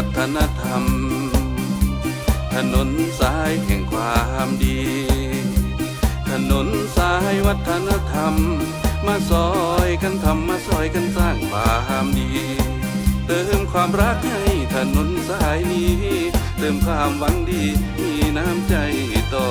วัฒนธรรม ถนนสายแห่งความดี ถนนสายวัฒนธรรม มาซอยกันทำมาซอยกันสร้างความดี เติมความรักให้ถนนสายนี้ เติมความหวังดีมีน้ำใจต่อ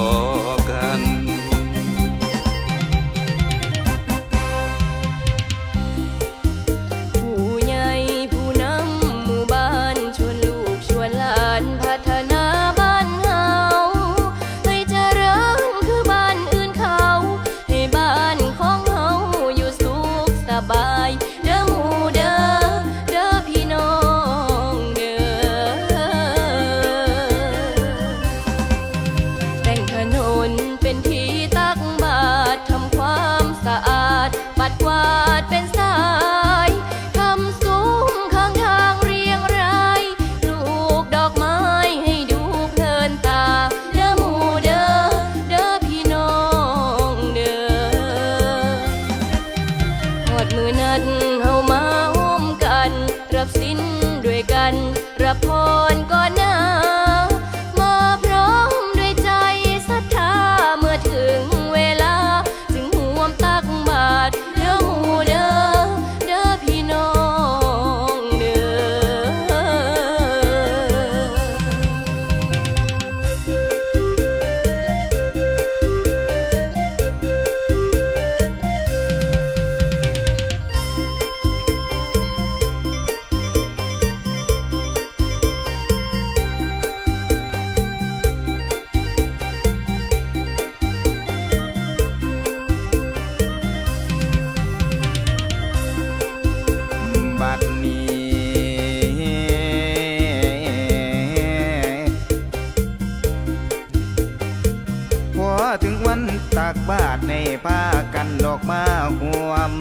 บาทในผ้ากันดอกมาหวม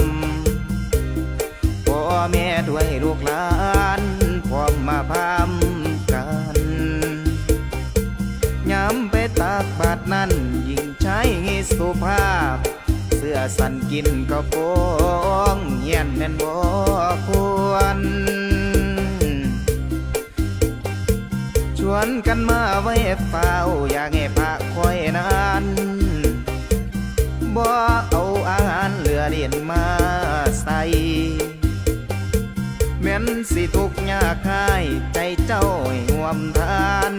พ่อแม่ด้วยลูกหลานพร้อมมาพามกันย้ำไปตักบาทนั้นยิ่งใช้สุภาพ เสื้อสันกินก็โปงเงียนแม่นบ่ควรชวนกันมาไว้เฝ้าอยากให้พระคอยนาน บ่เอาอาหารเหลือเดียนมาใส่แม่นสิทุกยากหายใจเจ้าให้ห่วมทาน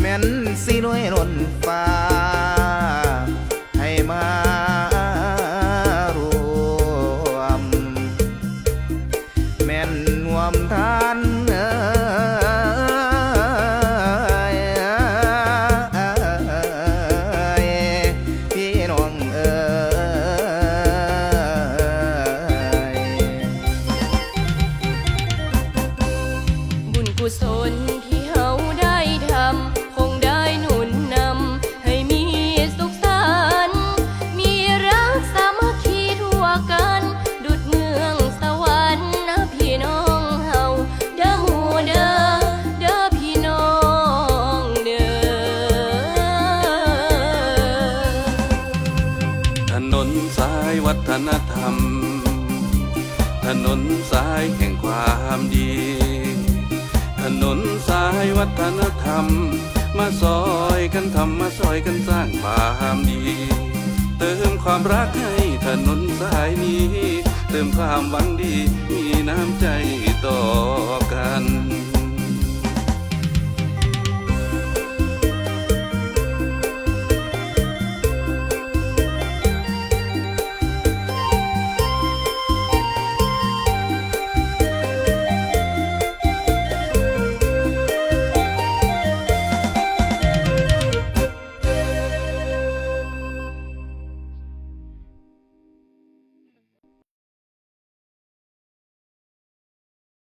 แม่นสิรวยล้นฟ้า ให้มารวม แม่นห่วมทาน กุศลที่เฮาได้ทำ คงได้หนุนนำ ให้มีสุขสันต์มีรักสามัคคีทั่วกัน ดุดเมืองสวรรค์นะพี่น้องเฮาเด้อหมู่เด้อเด้อพี่น้องเด้อ ถนนสายวัฒนธรรม ถนนสายแห่งความดี นนสายวัฒนธรรม มาซอยกันทำมาซอยกันสร้างความดี เติมความรักให้ถนนสายนี้ เติมความหวังดีมีน้ำใจต่อกัน